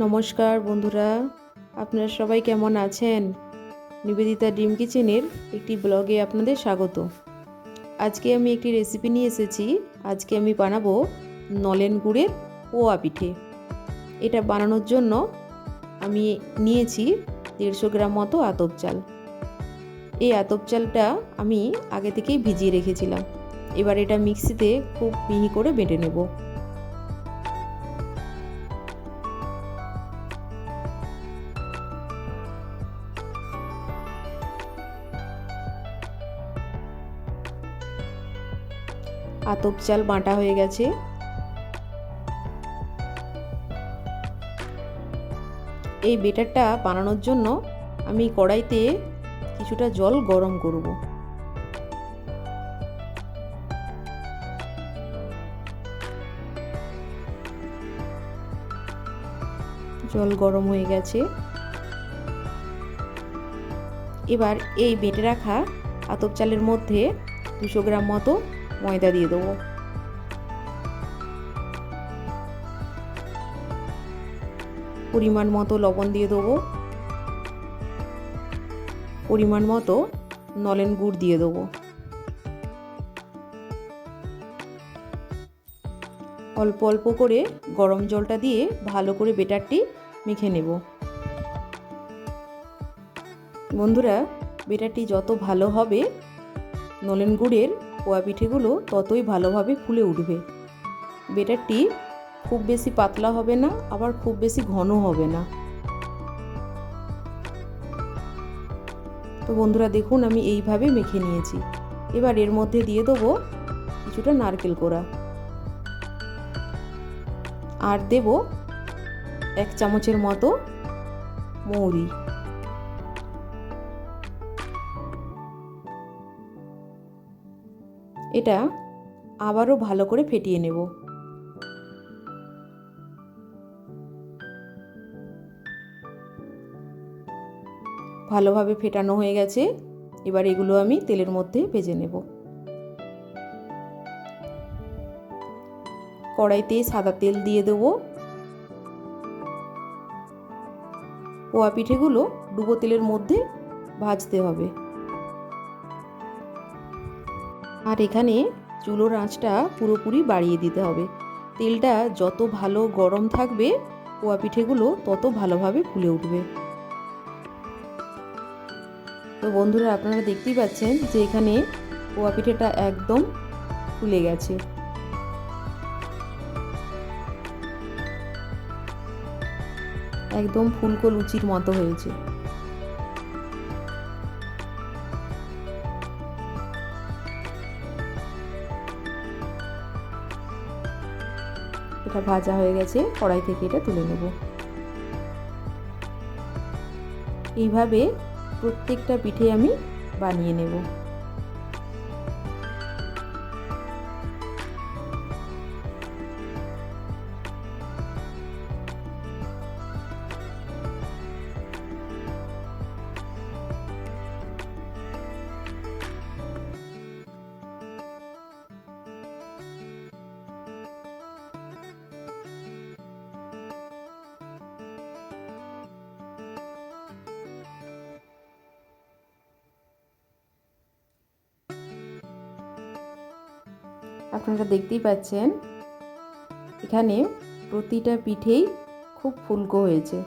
নমস্কার বন্ধুরা, আপনারা সবাই কেমন আছেন? নিবেদিতা ডিম কিচেনের একটি ব্লগে আপনাদের স্বাগত। আজকে আমি একটি রেসিপি নিয়ে এসেছি। আজকে আমি বানাবো নলেন গুড়ের পোয়া পিঠে। এটা বানানোর জন্য আমি নিয়েছি দেড়শো গ্রাম মতো আতপ চাল। এই আতপ চালটা আমি আগে থেকেই ভিজিয়ে রেখেছিলাম। এবার এটা মিক্সিতে খুব মিহি করে বেটে নেব। আতপ চাল বাঁটা হয়ে গেছে। এই বেটারটা বানানোর জন্য আমি কড়াইতে কিছুটা জল গরম করব। জল গরম হয়ে গেছে। এবার এই বেটে রাখা আতপ চালের মধ্যে দুশো গ্রাম মতো ময়দা দিয়ে দেবো পরিমাণ মতো লবণ দিয়ে দেবো। পরিমাণ মতো নলেন গুড় দিয়ে দেবো। অল্প অল্প করে গরম জলটা দিয়ে ভালো করে বেটারটি মেখে নেব। বন্ধুরা, বেটারটি যত ভালো হবে, নলেন গুড়ের পোয়া পিঠেগুলো ততই ভালোভাবে ফুলে উঠবে। বেটারটি খুব বেশি পাতলা হবে না, আবার খুব বেশি ঘন হবে না। তো বন্ধুরা দেখুন, আমি এইভাবে মেখে নিয়েছি। এবার এর মধ্যে দিয়ে দেবো কিছুটা নারকেল কোড়া। আর দেব এক চামচের মতো মৌরি। এটা আবারও ভালো করে ফেটিয়ে নেব। ভালোভাবে ফেটানো হয়ে গেছে। এবার এগুলো আমি তেলের মধ্যে ভেজে নেব। কড়াইতে সাদা তেল দিয়ে দেব। পোয়া পিঠেগুলো ডুবো তেলের মধ্যে ভাজতে হবে। আর এখানে চুলোর আঁচটা পুরোপুরি বাড়িয়ে দিতে হবে। তেলটা যত ভালো গরম থাকবে পোয়া পিঠেগুলো তত ভালোভাবে ফুলে উঠবে। তো বন্ধুরা, আপনারা দেখতেই পাচ্ছেন যে এখানে পোয়া পিঠেটা একদম ফুলে গেছে। একদম ফুলকো লুচির মতো হয়েছে। এটা ভাজা হয়ে গেছে, কড়াই থেকে এটা তুলে নেব। এইভাবে প্রত্যেকটা পিঠে আমি বানিয়ে নেব। আপনারা দেখতেই পাচ্ছেন এখানে প্রতিটা পিঠেই খুব ফুলকো হয়েছে।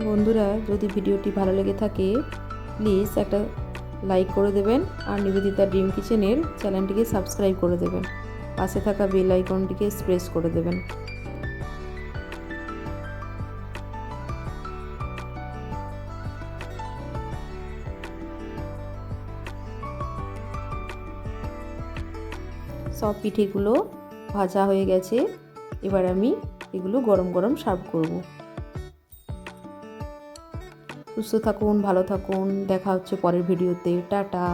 বন্ধুরা, যদি ভিডিওটি ভালো লেগে থাকে প্লিজ একটা লাইক করে দেবেন আর নিবেদিতা ড্রিম কিচেনের চ্যানেলটিকে সাবস্ক্রাইব করে দেবেন। পাশে থাকা বেল আইকনটিকে প্রেস করে দেবেন। সব পিঠেগুলো ভাজা হয়ে গেছে। এবার আমি এগুলো গরম গরম সার্ভ করব। সুস্থ থাকুন ভালো থাকুন। দেখা হচ্ছে পরের ভিডিওতে। টাটা।